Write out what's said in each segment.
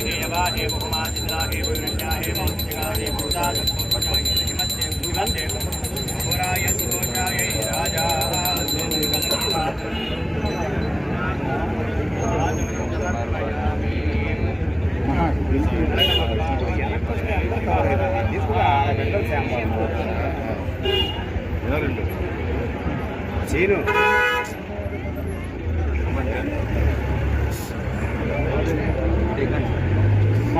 हे बहुमाजिला हे वैरण्या हे मौतिका हे भूता सत्त्वजाय हिमत्ते भूगन्धे घोराय सुघोषाय राजा చీను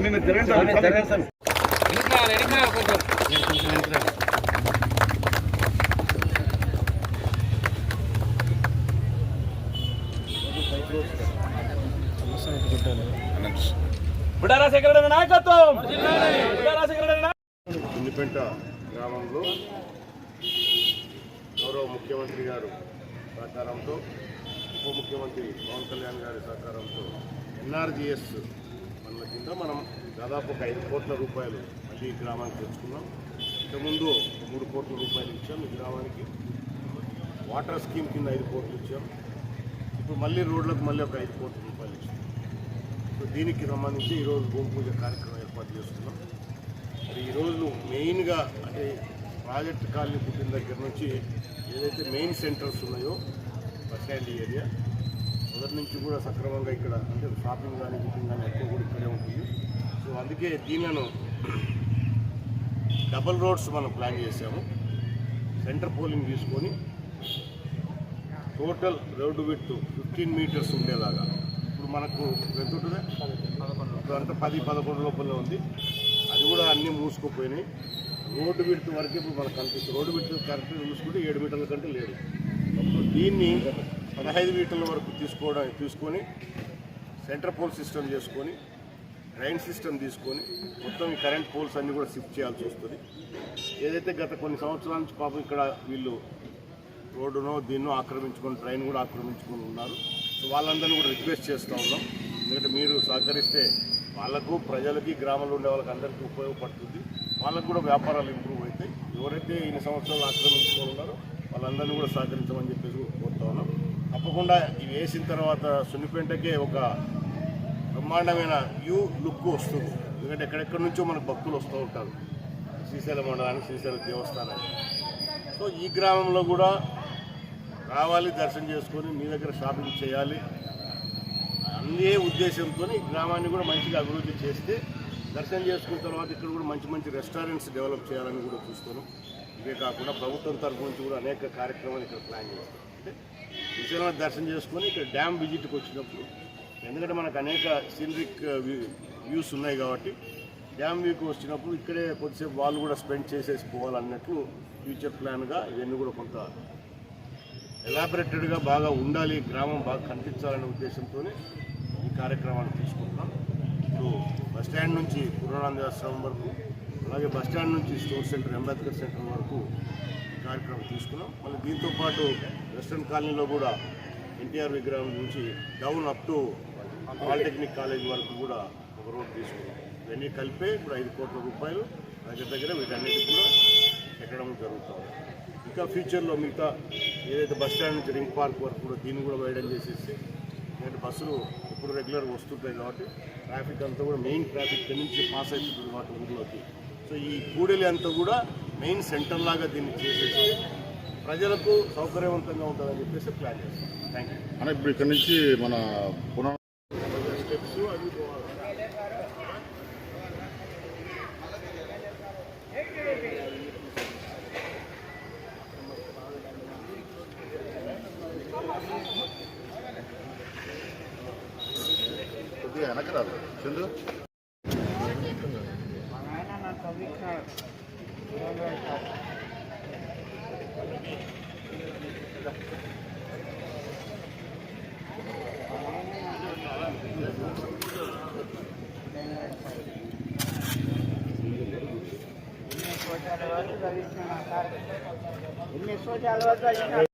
స్వామి మీరు తిరగండి స్వామి. బుడారా శేఖరణ నాయకత్వం బుడారా శేఖరణ ఇండిపెంట గ్రామంలో గౌరవ ముఖ్యమంత్రి గారు సహకారంతో ఉప ముఖ్యమంత్రి పవన్ కళ్యాణ్ గారి సహకారంతో ఎన్ఆర్జిఎస్ పనుల కింద మనం దాదాపు ఒక ఐదు కోట్ల రూపాయలు మళ్ళీ ఈ గ్రామానికి తెచ్చుకున్నాం. ఇంతకుముందు మూడు కోట్ల రూపాయలు ఇచ్చాం ఈ గ్రామానికి. వాటర్ స్కీమ్ కింద ఐదు కోట్లు ఇచ్చాం. ఇప్పుడు మళ్ళీ రోడ్లకు మళ్ళీ ఒక ఐదు కోట్ల రూపాయలు ఇచ్చాం. సో దీనికి సంబంధించి ఈరోజు భూమి పూజ కార్యక్రమం ఏర్పాటు చేసుకున్నాం మరి ఈరోజు మెయిన్గా అంటే ప్రాజెక్ట్ కాలనీ పుట్టిన దగ్గర నుంచి ఏదైతే మెయిన్ సెంటర్స్ ఉన్నాయో బస్ స్టాండ్ ఏరియా మొదటి నుంచి కూడా సక్రమంగా ఇక్కడ అంటే షాపింగ్ కానీ బుకింగ్ కానీ ఎక్కువ కూడా ఇక్కడే ఉంటుంది. సో అందుకే దీనిలను డబల్ రోడ్స్ మనం ప్లాన్ చేసాము సెంటర్ పోలింగ్ తీసుకొని total road width fifteen metres ఉండేలాగా. ఇప్పుడు మనకు ఎంత ఉంటుందా? ఇప్పుడు అంతా పది పదకొండు లోపల ఉంది. అది కూడా అన్నీ మూసుకుపోయినాయి. రోడ్డు విడత వరకు ఇప్పుడు మనకు కనిపిస్తుంది. రోడ్డు విడత కరెక్ట్ చూసుకుంటే ఏడు మీటర్ల కంటే లేదు. దీన్ని పదహైదు మీటర్ల వరకు తీసుకోవడం తీసుకొని సెంటర్ పోల్ సిస్టమ్ చేసుకొని డ్రైన్ సిస్టమ్ తీసుకొని మొత్తం ఈ కరెంట్ పోల్స్ అన్నీ కూడా షిఫ్ట్ చేయాల్సి వస్తుంది. ఏదైతే గత కొన్ని సంవత్సరాల నుంచి పాపం ఇక్కడ వీళ్ళు రోడ్డునో దీన్నో ఆక్రమించుకొని ట్రైన్ కూడా ఆక్రమించుకొని ఉన్నారు. సో వాళ్ళందరినీ కూడా రిక్వెస్ట్ చేస్తూ ఉన్నాం. ఎందుకంటే మీరు సహకరిస్తే వాళ్ళకు ప్రజలకి గ్రామంలో ఉండే వాళ్ళకి అందరికీ ఉపయోగపడుతుంది. వాళ్ళకు కూడా వ్యాపారాలు ఇంప్రూవ్ అవుతాయి. ఎవరైతే ఇన్ని సంవత్సరాలు ఆక్రమించుకొని ఉన్నారో వాళ్ళందరినీ కూడా సహకరించమని చెప్పేసి కోరుతా ఉన్నాం. తప్పకుండా ఇవి వేసిన తర్వాత సున్నిపెంటకే ఒక బ్రహ్మాండమైన వ్యూ లుక్ వస్తుంది. ఎందుకంటే ఎక్కడెక్కడి నుంచో మనకు భక్తులు వస్తూ ఉంటారు. శ్రీశైలం మండలానికి శ్రీశైలం దేవస్థానానికి. సో ఈ గ్రామంలో కూడా రావాలి దర్శనం చేసుకొని మీ దగ్గర షాపింగ్ చేయాలి. అందే ఉద్దేశంతో ఈ గ్రామాన్ని కూడా మంచిగా అభివృద్ధి చేస్తే దర్శనం చేసుకున్న తర్వాత ఇక్కడ కూడా మంచి మంచి రెస్టారెంట్స్ డెవలప్ చేయాలని కూడా చూస్తున్నాం. ఇవే కాకుండా ప్రభుత్వం తరఫు నుంచి కూడా అనేక కార్యక్రమాలు ఇక్కడ ప్లాన్ చేస్తాం అంటే శ్రీశైలం దర్శనం చేసుకొని ఇక్కడ డ్యామ్ విజిట్కి వచ్చినప్పుడు ఎందుకంటే మనకు అనేక సీనరిక్ వ్యూస్ uh, ఉన్నాయి కాబట్టి డ్యామ్ వ్యూకి వచ్చినప్పుడు ఇక్కడే కొద్దిసేపు వాళ్ళు కూడా స్పెండ్ చేసేసి పోవాలన్నట్లు ఫ్యూచర్ ప్లాన్గా ఇవన్నీ కూడా కొంత ఎలాబరేటెడ్గా బాగా ఉండాలి గ్రామం బాగా కనిపించాలనే ఉద్దేశంతోనే ఈ కార్యక్రమాన్ని తీసుకుంటున్నాం. ఇప్పుడు బస్ స్టాండ్ నుంచి పూర్ణానంద ఆశ్రమం వరకు అలాగే బస్ స్టాండ్ నుంచి స్టోర్ సెంటర్ అంబేద్కర్ సెంటర్ వరకు కార్యక్రమం తీసుకున్నాం. మళ్ళీ దీంతో పాటు వెస్ట్రన్ కాలనీలో కూడా ఎన్టీఆర్ విగ్రహం నుంచి down up to polytechnic college వరకు కూడా ఒక రోడ్ తీసుకున్నాం. ఇవన్నీ కలిపే ఇప్పుడు ఐదు కోట్ల రూపాయలు దగ్గర దగ్గర వీటన్నిటికి కూడా ఎక్కడం జరుగుతుంది. ఇంకా ఫ్యూచర్లో మిగతా ఏదైతే బస్ స్టాండ్ నుంచి రింగ్ పార్క్ వరకు కూడా దీన్ని కూడా వేయడం చేసేసి ఎందుకంటే బస్సులు ఇప్పుడు రెగ్యులర్గా వస్తుంటాయి కాబట్టి ట్రాఫిక్ అంతా కూడా మెయిన్ ట్రాఫిక్ నుంచి పాస్ అవుతుంది వాటి ఊళ్ళోకి సో ఈ కూడలి అంతా కూడా మెయిన్ సెంటర్ లాగా దీన్ని చేసేసి ప్రజలకు సౌకర్యవంతంగా ఉంటుందని చెప్పేసి ప్లాన్ చేస్తాం. థ్యాంక్ యూ ఇప్పుడు ఇక్కడ నుంచి మన పునః స్టెప్స్ అవి కొద్దిగా వెనక రాదు. చందు? ఎన్ని సోచాల వద్ద